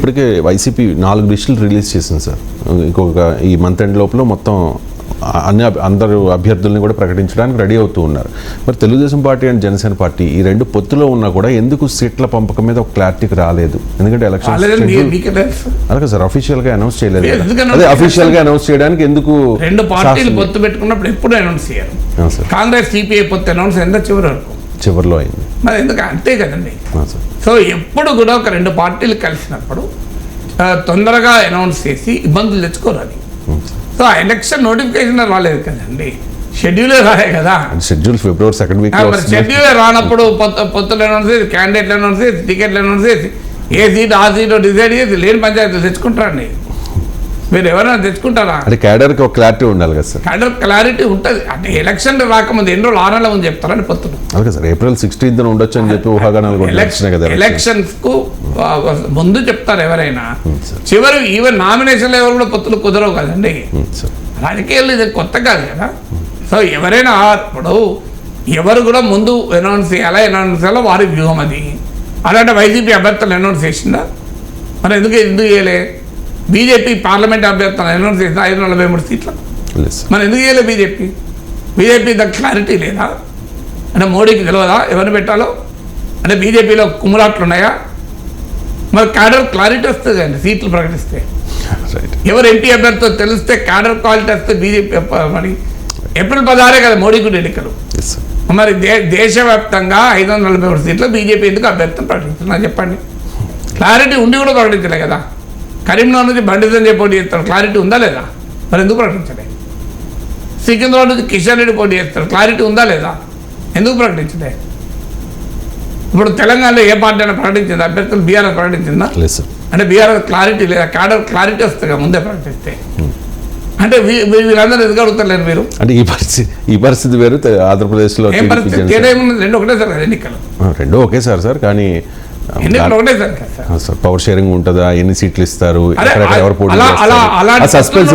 ఇప్పటికే వైసీపీ నాలుగు లిస్టులు రిలీజ్ చేసింది సార్. ఇంకొక ఈ మంత్ ఎండ్ లోపల మొత్తం అన్ని అందరు అభ్యర్థుల్ని కూడా ప్రకటించడానికి రెడీ అవుతూ ఉన్నారు. మరి Telugu Desam party and Janasena party ఈ రెండు పొత్తులో ఉన్నా కూడా ఎందుకు సీట్ల పంపకం మీద ఒక క్లారిటీకి రాలేదు? ఎందుకంటే ఎలక్షన్ అలాగే సార్ అఫీషియల్గా అనౌన్స్ చేయలేదు అదే? అఫీషియల్గా అనౌన్స్ చేయడానికి ఎందుకు రెండు పార్టీలు పొత్తు పెట్టుకున్నప్పుడు ఎప్పుడు అనౌన్స్ సార్. కాంగ్రెస్ సిపిఐ పొత్తు అనౌన్స్ ఎంత చివరి వరకు? చివరిలో అయింది. మరి ఎందుకు? అంతే కదండి. సో ఎప్పుడు కూడా ఒక రెండు పార్టీలు కలిసినప్పుడు తొందరగా అనౌన్స్ చేసి ఇబ్బందులు తెచ్చుకోరు అది ఉం, సార్. సో ఆ ఎలక్షన్ నోటిఫికేషన్ రాలేదు కదండి. షెడ్యూలే రాలే కదా. షెడ్యూల్ ఫిబ్రవరి సెకండ్ వీక్ షెడ్యూలే రానప్పుడు పొత్తు పొత్తులు అనౌన్స్ చేసి క్యాండిడేట్లు అనౌన్స్ చేసి టికెట్లు అనౌన్స్ చేసి ఏ సీట్ ఆ సీట్ డిసైడ్ చేసి లేని పంచాయతీలు తెచ్చుకుంటారండి. మీరు ఎవరైనా తెచ్చుకుంటారా? అంటే క్యాడర్కి ఒక క్లారిటీ ఉండాలి కదా సార్. కలర్ క్లారిటీ ఉంటుంది. అంటే ఎలక్షన్ రాకముందు ఎన్ని రోజులు ఆరు నెలల ముందు చెప్తారని పొత్తులు అలాగే సార్ ఏప్రిల్ సిక్స్టీన్త్ ఉండొచ్చు అని చెప్పి ఊహాగానాలు కూడా వచ్చినాయి కదా. ఎలక్షన్స్కు ముందు చెప్తారు ఎవరైనా. చివరి ఈవెన్ నామినేషన్ ఎవరు కూడా పొత్తులు కుదరవు కదండి. రాజకీయాలు ఇది కొత్త కాదు కదా. సో ఎవరైనా ఇప్పుడు ఎవరు కూడా ముందు అనౌన్స్ చేయాలా? అనౌన్స్ చేయాలో వారి వ్యూహం అది. అలాంటి వైసీపీ అభ్యర్థులు అనౌన్స్ చేసిందా? మరి ఎందుకు ఎందుకు చేయలే? బీజేపీ పార్లమెంట్ అభ్యర్థులు అనౌన్స్ చేసిందా ఐదు నలభై మూడు సీట్లు. మరి ఎందుకు చేయలేదు బీజేపీ? బీజేపీ దగ్గర క్లారిటీ లేదా? అంటే మోడీకి తెలియదా ఎవరిని పెట్టాలో? అంటే బీజేపీలో కుమ్ములాట్లు ఉన్నాయా? మరి క్యాడర్ క్లారిటీ వస్తుంది కదండి సీట్లు ప్రకటిస్తే. ఎవరు ఎంపీ అభ్యర్థితో తెలిస్తే క్యాడర్ క్వాలిటీ వస్తే బీజేపీ మరి ఏప్రిల్ పదహారే కదా మోడీ కూడా ఎన్నికలు. మరి దే దేశవ్యాప్తంగా ఐదు వందల నలభై ఒకటి సీట్లు బీజేపీ ఎందుకు అభ్యర్థిని ప్రకటిస్తున్నా చెప్పండి. క్లారిటీ ఉండి కూడా ప్రకటించలే కదా. కరీంనగర్ నుంచి బండి సంజయ్ పోటీ చేస్తారు. క్లారిటీ ఉందా లేదా? మరి ఎందుకు ప్రకటించలే? సికింద్రాబాద్ నుంచి కిషన్ రెడ్డి పోటీ చేస్తారు. క్లారిటీ ఉందా లేదా? ఎందుకు ప్రకటించలే? ఇప్పుడు తెలంగాణలో ఏ పార్టీ అయినా ప్రకటించింది? అభ్యర్థులు బీఆర్ఎస్ ప్రకటించిందా? సార్. అంటే బీఆర్ఎస్ క్లారిటీ లేదా? క్యాడర్ క్లారిటీ వస్తుంది ముందే ప్రకటిస్తే. అంటే వీ- వీ- వీళ్ళందరూ ఎందుకు అడుగుతలేరు మీరు? అంటే ఈ పరిస్థితి ఈ పరిస్థితి వేరు. ఆంధ్రప్రదేశ్లో రెండు ఒకటేసారి కదా ఎన్నికలు. రెండూ ఒకే సార్ సార్ కానీ పవర్ షేరింగ్ ఉంటుందా? ఎన్ని సీట్లు ఇస్తారు? సస్పెన్స్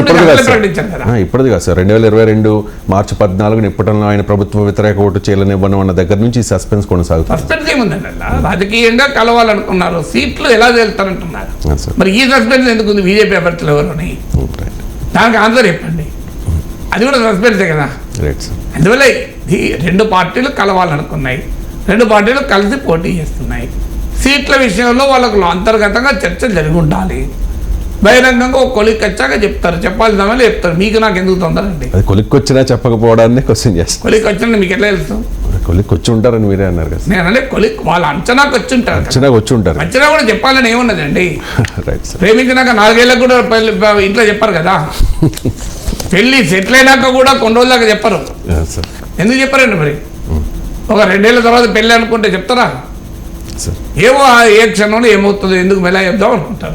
ఇప్పటిది కాదు సార్. రెండు వేల ఇరవై రెండు మార్చి పద్నాలుగు ఇప్పటిలో ఆయన ప్రభుత్వ వ్యతిరేక ఓటు చేయలేనివ్వను అన్న దగ్గర నుంచి ఈ సస్పెన్స్ కొనసాగుతుంది. సస్పెన్స్ ఏముందండి రాజకీయంగా కలవాలనుకున్నారు. సీట్లు ఎలా సార్. మరి ఈ సస్పెన్స్ ఎందుకు ఉంది బీజేపీ అభ్యర్థులు ఎవరు దానికి ఆన్సర్ చెప్పండి. అది కూడా సస్పెన్సే కదా. అందువల్ల రెండు పార్టీలు కలవాలనుకున్నాయి. రెండు పార్టీలు కలిసి పోటీ చేస్తున్నాయి. సీట్ల విషయంలో వాళ్ళకు అంతర్గతంగా చర్చ జరిగి ఉండాలి బహిరంగంగా ఒక కొలిక్ వచ్చాక చెప్తారు. చెప్పాల్సిన వాళ్ళు చెప్తారు. మీకు నాకు ఎందుకు తొందరండి? అది కొలిక్కొచ్చినా చెప్పకపోవడాన్ని క్వశ్చన్ చేస్తాను కొలిక్ వచ్చింది మీకు ఎట్లా తెలుసు? కొలిక్ వచ్చి ఉంటారని మీరే అన్నారు కదా. నేను అంటే కొలిక్ వాళ్ళ అంచనాకు వచ్చి ఉంటారు. వచ్చినా వచ్చి ఉంటారు అంచనా కూడా చెప్పాలని ఏమున్నదండి? రైట్ సార్ ప్రేమించినాక నాలుగేళ్ళకు కూడా పెళ్ళి ఇంట్లో చెప్పారు కదా. పెళ్ళి సెటిల్ అయినాక కూడా కొన్ని రోజుల దాకా చెప్పరు. ఎందుకు చెప్పారండి మరి? ఒక రెండేళ్ళ తర్వాత పెళ్ళి అనుకుంటే చెప్తారా? సార్ ఏమో ఆ ఏ క్షణంలో ఏమవుతుందో ఎందుకు మెలా చెప్దాం అనుకుంటారు.